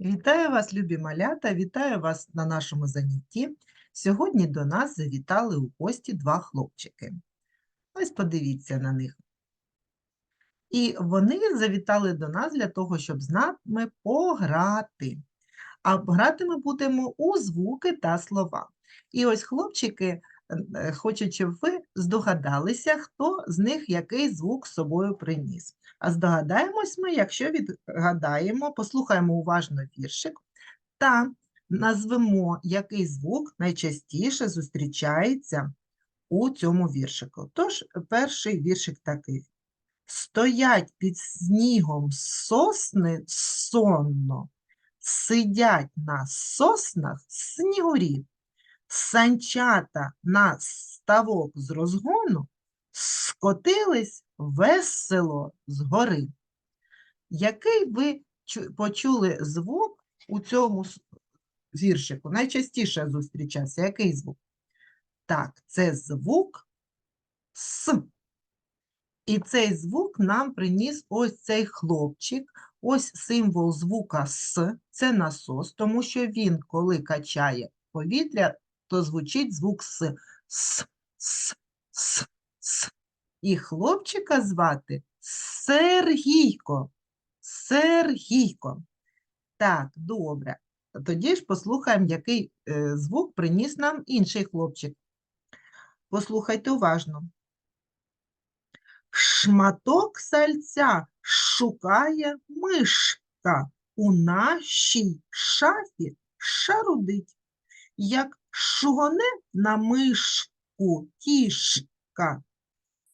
Вітаю вас, любі малята, вітаю вас на нашому занятті. Сьогодні до нас завітали у гості два хлопчики. Ось подивіться на них. І вони завітали до нас для того, щоб з нами пограти. А грати ми будемо у звуки та слова. І ось хлопчики е, хочуть, ви здогадалися, хто з них який звук з собою приніс. А здогадаємось ми, якщо відгадаємо, послухаємо уважно віршик та назвемо, який звук найчастіше зустрічається у цьому віршику. Тож, перший віршик такий. Стоять під снігом сосни сонно, сидять на соснах снігурі, санчата на ставок з розгону скотились весело з гори. Який ви почули звук у цьому віршику? Найчастіше зустрічався. Який звук? Так, це звук С. І цей звук нам приніс ось цей хлопчик. Ось символ звука С, це насос, тому що він, коли качає повітря, то звучить звук С. С, С, С, С. І хлопчика звати Сергійко. Сергійко. Так, добре. Тоді ж послухаємо, який е, звук приніс нам інший хлопчик. Послухайте уважно. Шматок сальця шукає мишка. У нашій шафі шарудить, як шугоне на мишку кішка,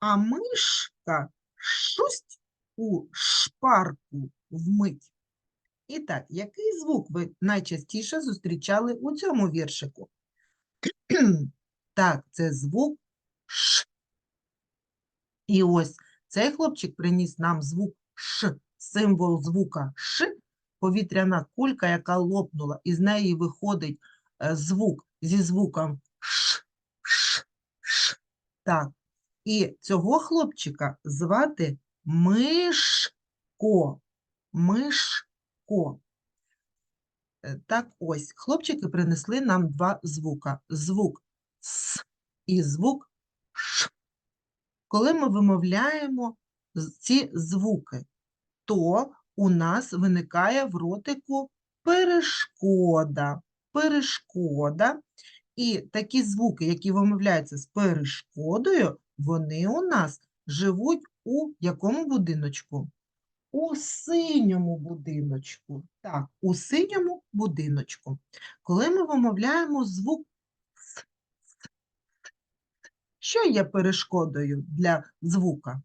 а мишка шусть у шпарку вмить. І так, який звук ви найчастіше зустрічали у цьому віршику? Так, це звук Ш. І ось цей хлопчик приніс нам звук Ш, символ звука Ш, повітряна кулька, яка лопнула, і з неї виходить е, звук зі звуком Ш, Ш, Ш. Так. І цього хлопчика звати Мишко. Мишко. Е, Так ось, хлопчики принесли нам два звука. Звук С і звук Ш. Коли ми вимовляємо ці звуки, то у нас виникає в ротику перешкода. Перешкода. І такі звуки, які вимовляються з перешкодою, вони у нас живуть у якому будиночку? У синьому будиночку. Так, у синьому будиночку. Коли ми вимовляємо звук «с», що є перешкодою для звука?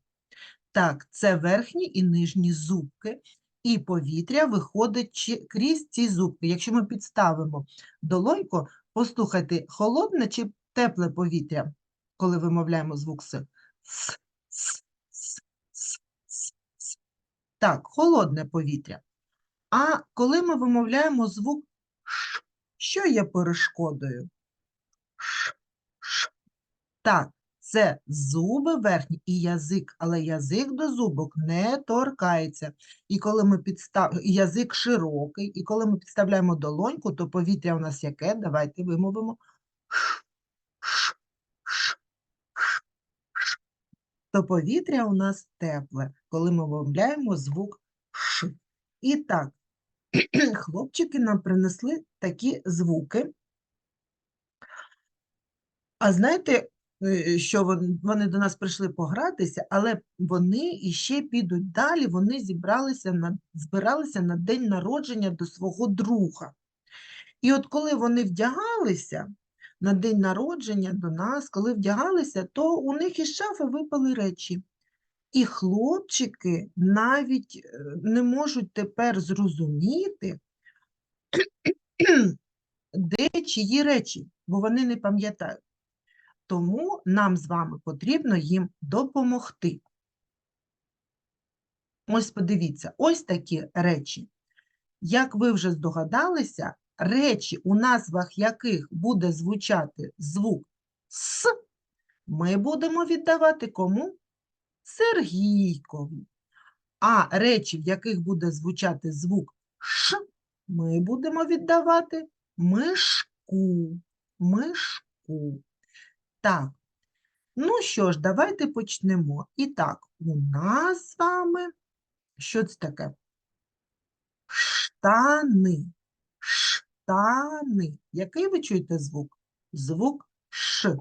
Так, це верхні і нижні зубки, і повітря виходить крізь ці зубки. Якщо ми підставимо долоньку, послухайте, холодне чи тепле повітря, коли вимовляємо звук С. Так, холодне повітря. А коли ми вимовляємо звук Ш, що є перешкодою? Ш, ш. Так, це зуби верхні і язик, але язик до зубок не торкається. І коли ми підстав... язик широкий, і коли ми підставляємо долоньку, то повітря у нас яке? Давайте вимовимо. То повітря у нас тепле, коли ми вимовляємо звук Ш. І так, хлопчики нам принесли такі звуки. А знаєте, що вон- вони до нас прийшли погратися, але вони іще підуть далі, вони зібралися на, збиралися на день народження до свого друга. І от коли вони вдягалися на день народження до нас, коли вдягалися, то у них із шафи випали речі. І хлопчики навіть е, не можуть тепер зрозуміти, де чиї речі, бо вони не пам'ятають. Тому нам з вами потрібно їм допомогти. Ось подивіться, ось такі речі. Як ви вже здогадалися, речі, у назвах яких буде звучати звук С, ми будемо віддавати кому? Сергійкові. А речі, в яких буде звучати звук Ш, ми будемо віддавати мишку. Мишку. Так. Ну що ж, давайте почнемо. І так, у нас з вами, що це таке? Штани. Штани. Який ви чуєте звук? Звук Ш.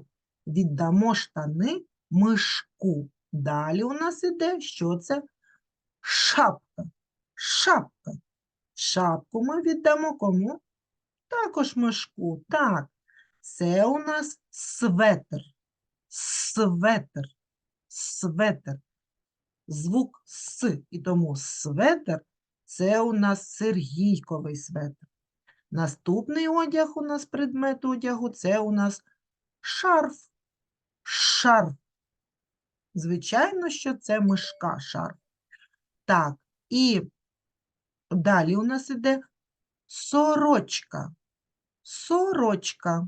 Віддамо штани мишку. Далі у нас іде, що це? Шапка. Шапка. Шапку ми віддамо кому? Також мишку. Так. Це у нас светр. Светр. Светр. Звук С. І тому светр це у нас Сергійковий светр. Наступний одяг у нас предмет одягу це у нас шарф. Шарф. Звичайно, що це мишка шарф. Так, і далі у нас іде сорочка. Сорочка.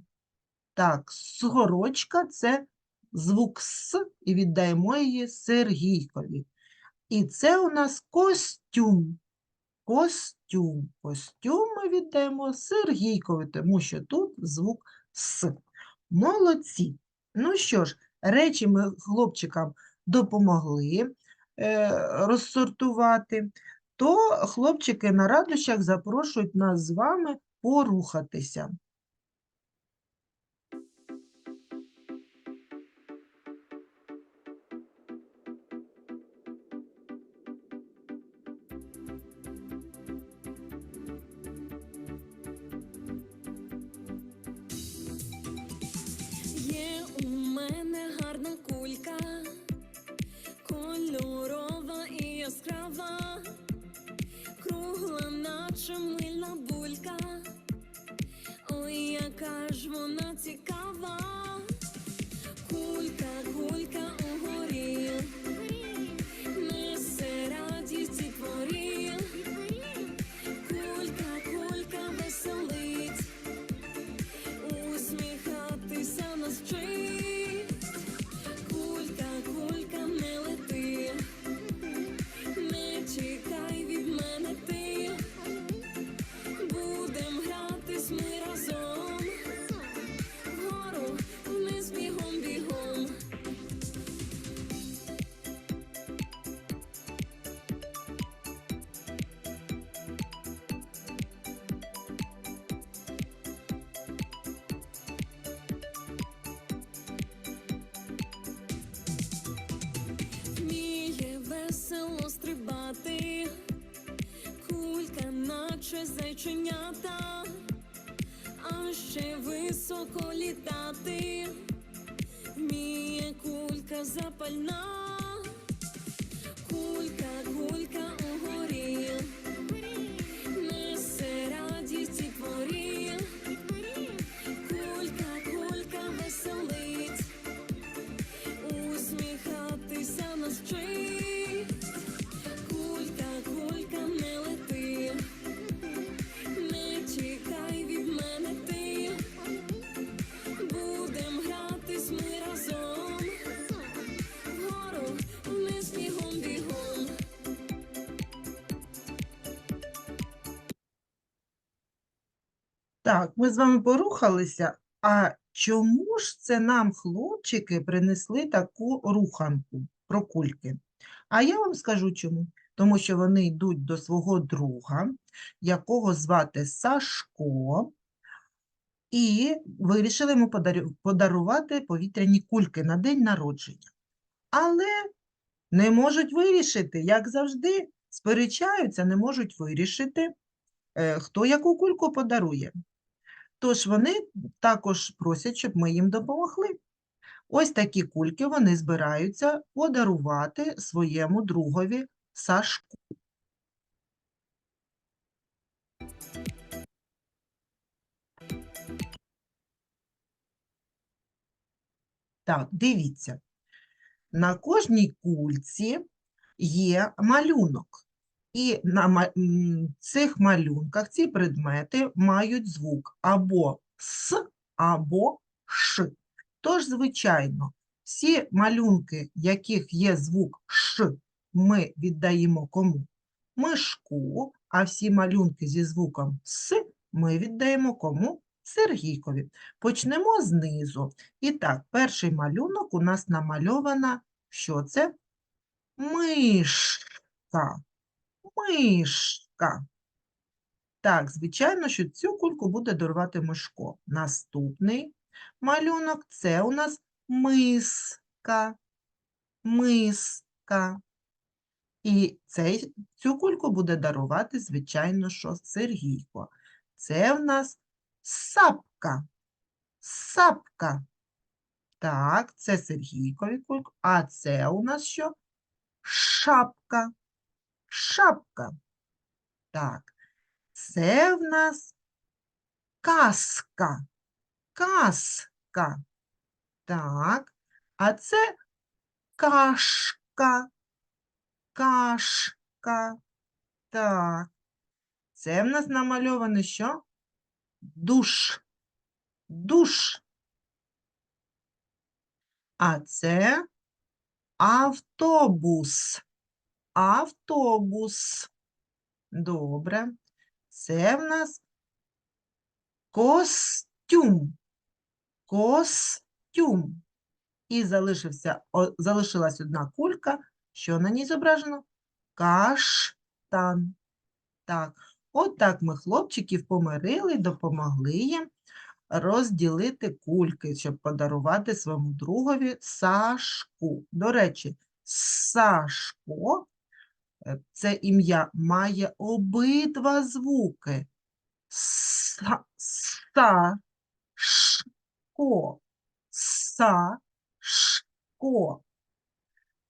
Так, сорочка це звук С, і віддаємо її Сергійкові. І це у нас костюм. Костюм. Костюм ми віддаємо Сергійкові, тому що тут звук С. Молодці. Ну що ж, речі ми хлопчикам допомогли е, розсортувати, то хлопчики на радощах запрошують нас з вами порухатися. Наче зайченята, а ще високо літати, вміє кулька запальна, кулька, кулька угорі, несе радість і творі, кулька, кулька веселить. Усміхатися нас Так, ми з вами порухалися. А чому ж це нам хлопчики принесли таку руханку про кульки? А я вам скажу чому. Тому що вони йдуть до свого друга, якого звати Сашко, і вирішили йому подарувати повітряні кульки на день народження. Але не можуть вирішити, як завжди, сперечаються, не можуть вирішити, е, хто яку кульку подарує. Тож вони також просять, щоб ми їм допомогли. Ось такі кульки вони збираються подарувати своєму другові Сашку. Так, дивіться. На кожній кульці є малюнок. І на цих малюнках ці предмети мають звук або С, або Ш. Тож, звичайно, всі малюнки, яких є звук Ш, ми віддаємо кому? Мишку, а всі малюнки зі звуком С ми віддаємо кому? Сергійкові. Почнемо знизу. І так, перший малюнок у нас намальована, що це? Мишка. Мишка. Так, звичайно, що цю кульку буде дарувати Мишко. Наступний малюнок це у нас миска. Миска. І цей, цю кульку буде дарувати, звичайно, що Сергійко. Це в нас сапка. Сапка. Так, це Сергійкові кулька. А це у нас що? Шапка. Шапка. Так, це в нас каска. Каска. Так, а це кашка. Кашка. Так. Це в нас намальоване що? Душ. Душ. А це автобус. Автобус. Добре. Це в нас костюм. Костюм. І залишився, о, залишилась одна кулька. Що на ній зображено? Каштан. Так, от так ми хлопчиків помирили, допомогли їм розділити кульки, щоб подарувати своєму другові Сашку. До речі, Сашко це ім'я має обидва звуки. Са, са, шко, са, шко.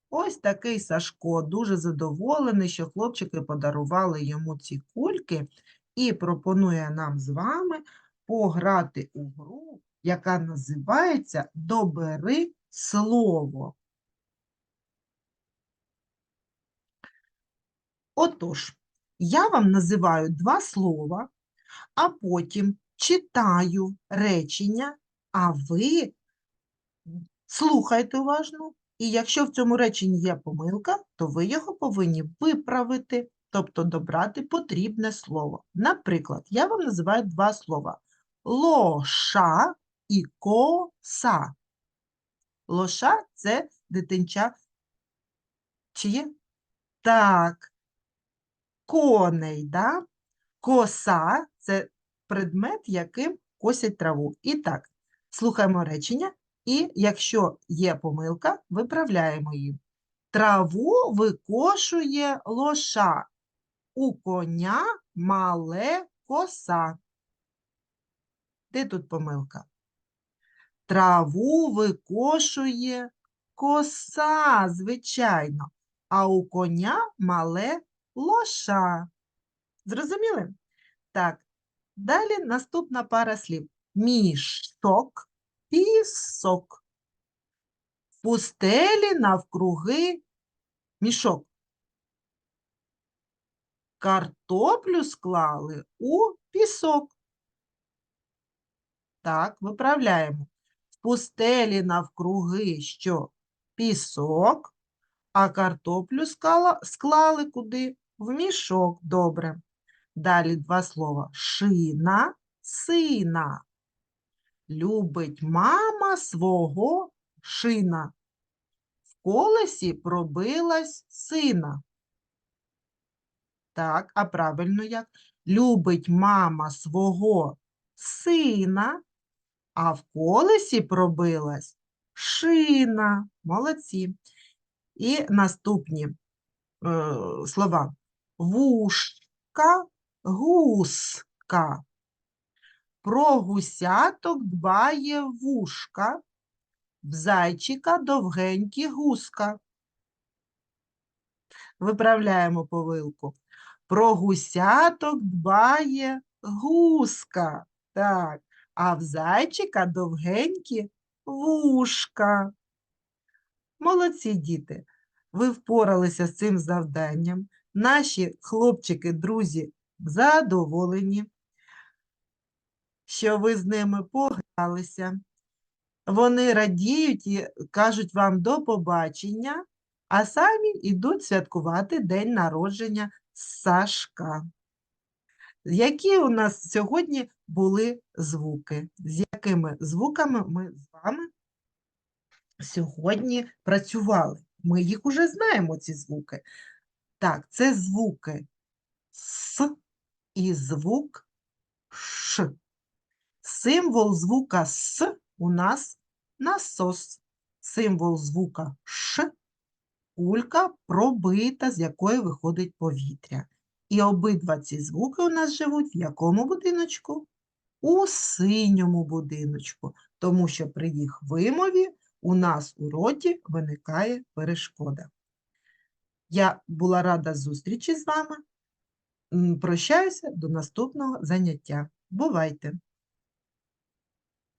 Ось такий Сашко дуже задоволений, що хлопчики подарували йому ці кульки і пропонує нам з вами пограти у гру, яка називається Добери слово. Отож, я вам називаю два слова, а потім читаю речення, а ви слухайте уважно, і якщо в цьому реченні є помилка, то ви його повинні виправити, тобто добрати потрібне слово. Наприклад, я вам називаю два слова: лоша і коса. Лоша це дитинча. Чиє? Так, коней, да? Коса це предмет, яким косять траву. І так, слухаємо речення, і якщо є помилка, виправляємо її. Траву викошує лоша, у коня мале коса. Де тут помилка? Траву викошує коса, звичайно, а у коня мале лоша. Зрозуміли? Так, далі наступна пара слів. Мішок, пісок. Пустелі навкруги мішок. Картоплю склали у пісок. Так, виправляємо. В пустелі навкруги що? Пісок, а картоплю скала, склали куди? В мішок. Добре. Далі два слова. Шина, сина. Любить мама свого шина. В колесі пробилась сина. Так, а правильно як? Любить мама свого сина, а в колесі пробилась шина. Молодці. І наступні е, слова. Вушка, гуска. Про гусяток дбає вушка, в зайчика довгенькі гуска. Виправляємо повилку. Про гусяток дбає гуска. Так, а в зайчика довгенькі вушка. Молодці діти, ви впоралися з цим завданням. Наші хлопчики, друзі, задоволені, що ви з ними погралися. Вони радіють і кажуть вам до побачення, а самі йдуть святкувати день народження Сашка. Які у нас сьогодні були звуки? З якими звуками ми з вами сьогодні працювали? Ми їх уже знаємо, ці звуки. Так, це звуки С і звук Ш. Символ звука С у нас насос. Символ звука Ш кулька пробита, з якої виходить повітря. І обидва ці звуки у нас живуть в якому будиночку? У синьому будиночку, тому що при їх вимові у нас у роті виникає перешкода. Я була рада зустрічі з вами. Прощаюся до наступного заняття. Бувайте!